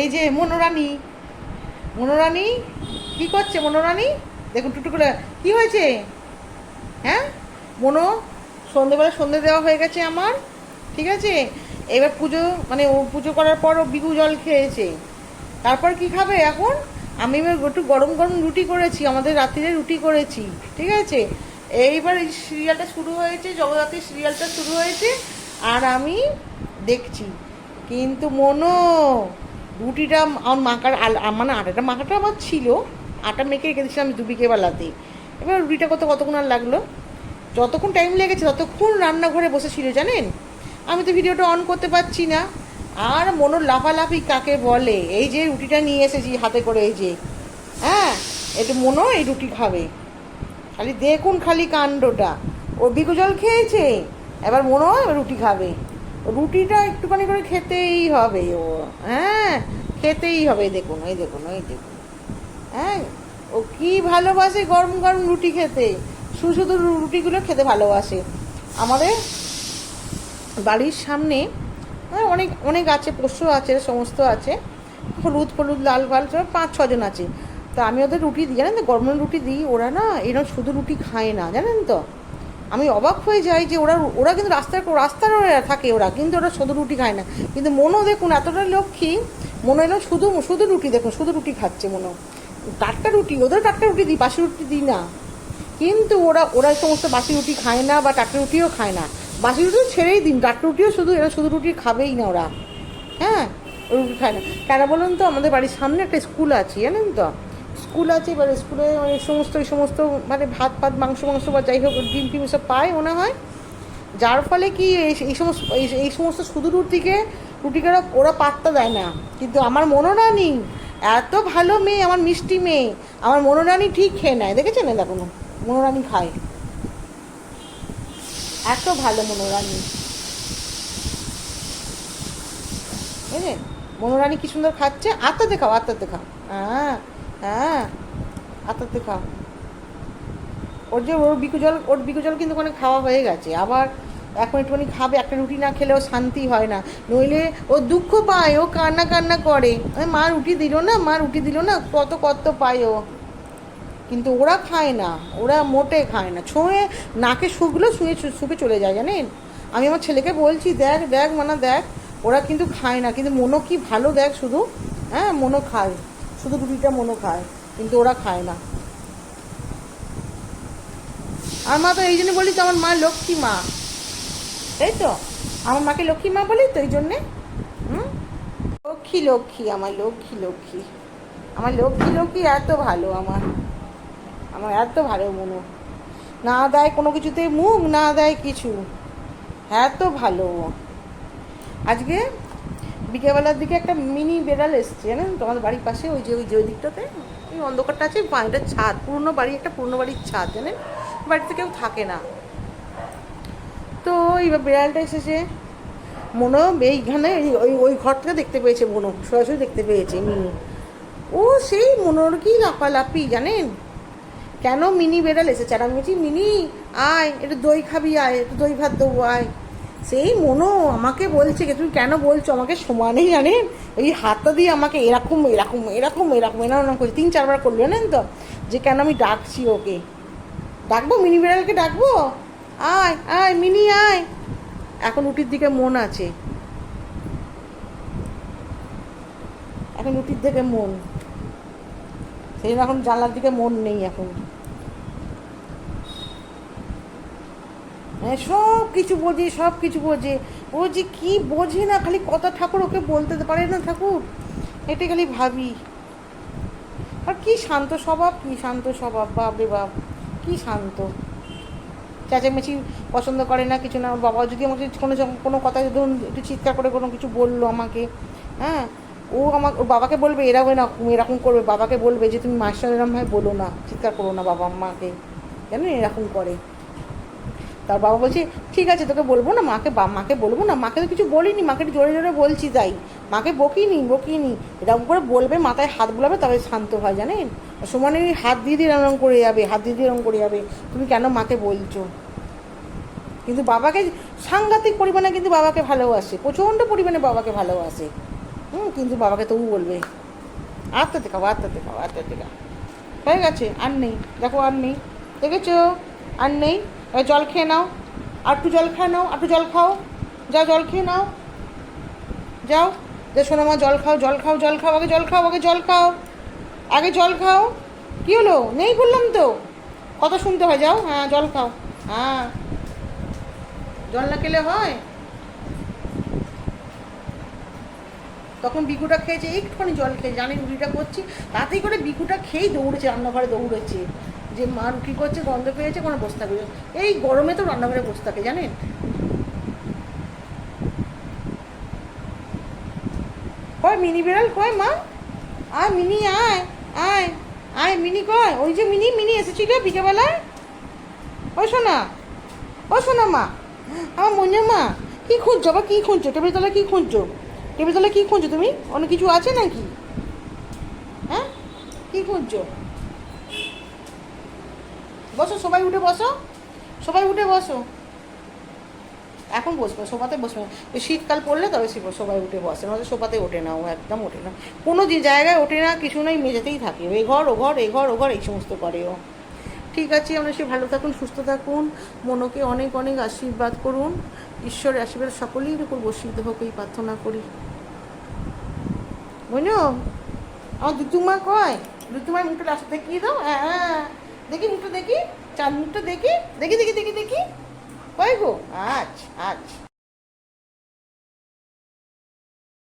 এই যে মনোরানী মনোরানী? কি করছে মনোরানী? দেখুন, টুটু করে, কি হয়েছে? হ্যাঁ? মনো, সন্ধেবেলা সন্ধে দেওয়া হয়ে গেছে আমার, ঠিক আছে? এবার পুজো মানে ও পুজো করার পর ও বিগু জল খেয়েছে। তারপর কি খাবে এখন? আমি একটু গরম গরম রুটি করেছি, আমাদের রাত্রিরে রুটি করেছি, ঠিক আছে? এইবার এই সিরিয়ালটা শুরু হয়েছে, জগদ্ধাত্রী সিরিয়ালটা শুরু হয়েছে, আর আমি দেখছি। কিন্তু মনো রুটিটা আমার আল- মানে আটাটা মাখাটা আমার ছিল। আটা মেখে রেখে দিয়েছিলাম দুবিকে বেলাতে। এবার রুটিটা কত কতক্ষণ আর লাগল? যতক্ষণ টাইম লেগেছে ততক্ষণ রান্নাঘরে বসেছিল জানেন? আমি তো ভিডিওটা অন করতে পারছি না। আর মনোর লাফালাফি কাকে বলে? এই যে রুটিটা নিয়ে এসেছি হাতে করে এই যে। হ্যাঁ একটু মনো এই রুটি খাবে। খালি দেখুন খালি কাণ্ডটা। ও বিকু জল খেয়েছে? এবার মনে রুটি খাবে। রুটিটা একটুখানি করে খেতেই হবে ও হ্যাঁ খেতেই হবে দেখুন এই দেখুন এই দেখুন হ্যাঁ ও কি ভালোবাসে গরম গরম রুটি খেতে শুধু শুধু রুটিগুলো খেতে ভালোবাসে। আমাদের বাড়ির সামনে হ্যাঁ, অনেক অনেক আছে পোষ্য আছে সমস্ত আছে হলুদ ফলুদ লাল ফাল সব পাঁচ ছজন আছে। তো আমি ওদের রুটি দিই জানেন তো গরম রুটি দিই ওরা না এরকম শুধু রুটি খায় না জানেন তো? আমি অবাক হয়ে যাই যে ওরা ওরা কিন্তু রাস্তার রাস্তার থাকে ওরা, কিন্তু ওরা শুধু রুটি খায় না। কিন্তু মনও দেখুন এতটা লক্ষ্মী, মনে হলো শুধু শুধু রুটি দেখুন, শুধু রুটি খাচ্ছে মনে টাটকা রুটি ওদের টাটকা রুটি দিই, বাসি রুটি দিই না। কিন্তু ওরা ওরা সমস্ত বাসি রুটি খায় না বা টাটকা রুটিও খায় না। বাসি রুটি ছেড়েই দিন, টাটকা রুটিও শুধু, এরা শুধু রুটি খাবেই না ওরা। হ্যাঁ রুটি খায় না। কেন বলুন তো, আমাদের বাড়ির সামনে একটা স্কুল আছে, জানেন তো? স্কুল আছে, এবার স্কুলে মানে সমস্ত, এই সমস্ত মানে ভাত ফাত মাংস মাংস বা যাই হোক ডিম টিম সব পায় মনে হয়। যার ফলে কি, এই- সমস্ত এই- সমস্ত শুধু রুটিকে রুটিকে ওরা- পাত্তা দেয় না। কিন্তু আমার মনোরানী এত ভালো মেয়ে, আমার মিষ্টি মেয়ে, আমার মনোরানী ঠিক খেয়ে নেয়। দেখেছেন না কোনো মনোরানী খায়। এত ভালো মনোরানী বুঝলেন? মনোরানী কি সুন্দর খাচ্ছে? আত্মাতে খাও আত্মাতে খাও। হ্যাঁ আত্মাতে খাও। ওর যে ওর বিকু জল, ওর বিকু জল কিন্তু ওখানে খাওয়া হয়ে গেছে। আবার এখন একটুখানি খাবে, একটা রুটি না খেলেও শান্তি হয় না। নইলে ও দুঃখ পায়, ও কান্না কান্না করে। মা রুটি দিল না, মা রুটি দিল না, কত কত পায় ও। কিন্তু ওরা খায় না, ওরা মোটে খায় না। ছুঁয়ে নাকে শুকলো, শুয়ে শুকে চলে যায়, জানেন? আমি আমার ছেলেকে বলছি, দেখ দেখ মানা, দেখ, ওরা কিন্তু খায় না। কিন্তু মনো কি ভালো, দেখ শুধু। হ্যাঁ মনো খায়। শুধু রুটিটা মনো খায়। কিন্তু ওরা খায় না। আমার মা তো এই জন্য বলি তো, আমার মা লক্ষ্মী মা। তাই তো, আমার মাকে লক্ষ্মী মা বলি তো, এই জন্যে। হুম? লক্ষ্মী লক্ষ্মী, আমার লক্ষ্মী লক্ষ্মী। আমার লক্ষ্মী লক্ষ্মী এত ভালো আমার। আমার এত ভালো মনো। না দেয় কোনো কিছুতে মুখ, না দেয় কিছু। এত ভালো আজকে বিকেলবেলার দিকে একটা মিনি বেড়াল এসছে, জানেন? তোমাদের বাড়ির পাশে, ওই যে ওই যে ওই দিকটাতে। ওই অন্ধকারটা আছে বাড়িটা ছাদ, পুরনো বাড়ি, একটা পুরনো বাড়ির ছাদ, জানেন? বাড়িতে কেউ থাকে না। তো এইবার বিড়ালটা এসেছে। মনো এইখানে এই- ওই ওই ঘর থেকে দেখতে পেয়েছে মনো সরাসরি দেখতে পেয়েছে মিনি। ও, সেই মনোর কি লাফালাফি জানেন? কেন মিনি বেড়াল এসেছে? আর আমি বলছি, মিনি, আয়, একটু দই খাবি, আয়, একটু দই ভাত দেবো, আয়। সেই মনো আমাকে বলছে তুমি কেন বলছো? আমাকে সমানেই জানেন এই হাতটা দিয়ে আমাকে এরকম এরকম এরকম এরকম এরকম করছে তিন, চারবার করল, জানেন তো? যে, কেন আমি ডাকছি ওকে? ডাকবো? মিনি বিড়ালকে ডাকবো? আয় আয়, মিনি, আয়! এখন উটির দিকে মন আছে। এখন উটির দিকে মন। সেই এখন জানলার দিকে মন নেই এখন। হ্যাঁ সব কিছু বোঝে সব কিছু বোঝে ও যে কি বোঝে না, খালি কথা ঠাকুর ওকে বলতে পারে না ঠাকুর। এটা খালি ভাবি। আর কি শান্ত স্বভাব, কি শান্ত স্বভাব, বাপ রে বাপ, কি শান্ত। চেঁচামেচি পছন্দ করে না, কিছু না। বাবা যদি আমাকে কোনো কোনো কথা ধরুন, একটু চিৎকার করে কোনো কিছু বলল আমাকে হ্যাঁ ও আমার ওর বাবাকে বলবে এরকম এরকম এরকম করবে। বাবাকে বলবে যে, তুমি মাস্টার এরকম ভাই বলো না, চিৎকার করো না বাবা, মাকে। জানেন, এরকম করে। তার বাবা বলছে, ঠিক আছে, তোকে বলব না, মাকে মাকে বলব না, মাকে তো কিছু বলিনি, মাকে জোরে জোরে বলছি তাই মাকে বকিনি বকিনি। এরকম করে বলবে, মাথায় হাত বুলাবে, তবে শান্ত হয় জানেন? সমানে হাত দিয়ে দিয়ে এরকম করে যাবে, হাত দিয়ে দিয়ে এরকম করে যাবে। তুমি কেন মাকে বলছো? কিন্তু বাবাকে সাংঘাতিক পরিমাণে কিন্তু বাবাকে ভালোবাসে, প্রচণ্ড পরিমাণে বাবাকে ভালোবাসে। হুম, কিন্তু বাবাকে তবু বলবে আত্মাতে খাও আত্মাতে খাও আত্মাতে খাও। হয়ে গেছে, আর নেই, দেখো, আর নেই, দেখেছ? আর নেই? এবার জল খেয়ে নাও। আর একটু জল খেয়ে নাও একটু জল খাও। যাও, জল খেয়ে নাও। যাও। যে শোনো মা, জল খাও জল খাও জল খাও, আগে জল খাও, আগে জল খাও। আগে জল খাও। কী হলো? নেই বললাম তো। কথা শুনতে হয়? যাও হ্যাঁ জল খাও। হ্যাঁ। জল না খেলে হয়? তখন বিকুটা খেয়েছে, একটুখানি জল খেয়ে জানি রুটিটা করছি, তাতেই করে বিকুটা খেয়েই দৌড়েছে, রান্নাঘরে দৌড়েছে। যে মা রুটি করছে, গন্ধ পেয়েছে, কোনো বসে থাকবে এই গরমে তো রান্নাঘরে বসে থাকে, জানেন? কয়, মিনি বেড়াল কয় মা? আয়, মিনি, আয় আয় আয়, মিনি কয়। ওই যে মিনি মিনি এসেছিল বিকেবেলায় ওই শোনা ও শোনা মা, আমার মনে মা, কী খুঁজছো আবার কী খুঁজছো? টেবিল তলায় কী খুঁজছো? টেবিল তলায় কী খুঁজছো তুমি? অনেক কিছু আছে নাকি? হ্যাঁ? কী খুঁজছো? বসো, সবাই উঠে বসো। সবাই উঠে বসো। এখন বসবে, সোফাতে বসবে। ওই শীতকাল পড়লে তবে সবাই উঠে বসে নয়তো সোফাতে ওঠে না, ও একদম ওঠে না। কোনো যে জায়গায় ওঠে না, কিছু নয় মেঝেতেই থাকে। এ ঘর, ও ঘর এই ঘর, ও ঘর, এই সমস্ত করে ও। ঠিক আছে, আমরা সে ভালো থাকুন, সুস্থ থাকুন। মনকে অনেক অনেক আশীর্বাদ করুন। ঈশ্বরের আশীর্বাদ সকলেই উপর বর্ষিত হোক, এই প্রার্থনা করি। বুঝলো আমার দুতুমা কয়? দুতুমার মুখটা রাস্তা দেখিয়ে দাও? হ্যাঁ হ্যাঁ। দেখি মুখটা দেখি চার মুখটা দেখি দেখি দেখি দেখি দেখি। কয় গো আচ্ছা আচ্ছা।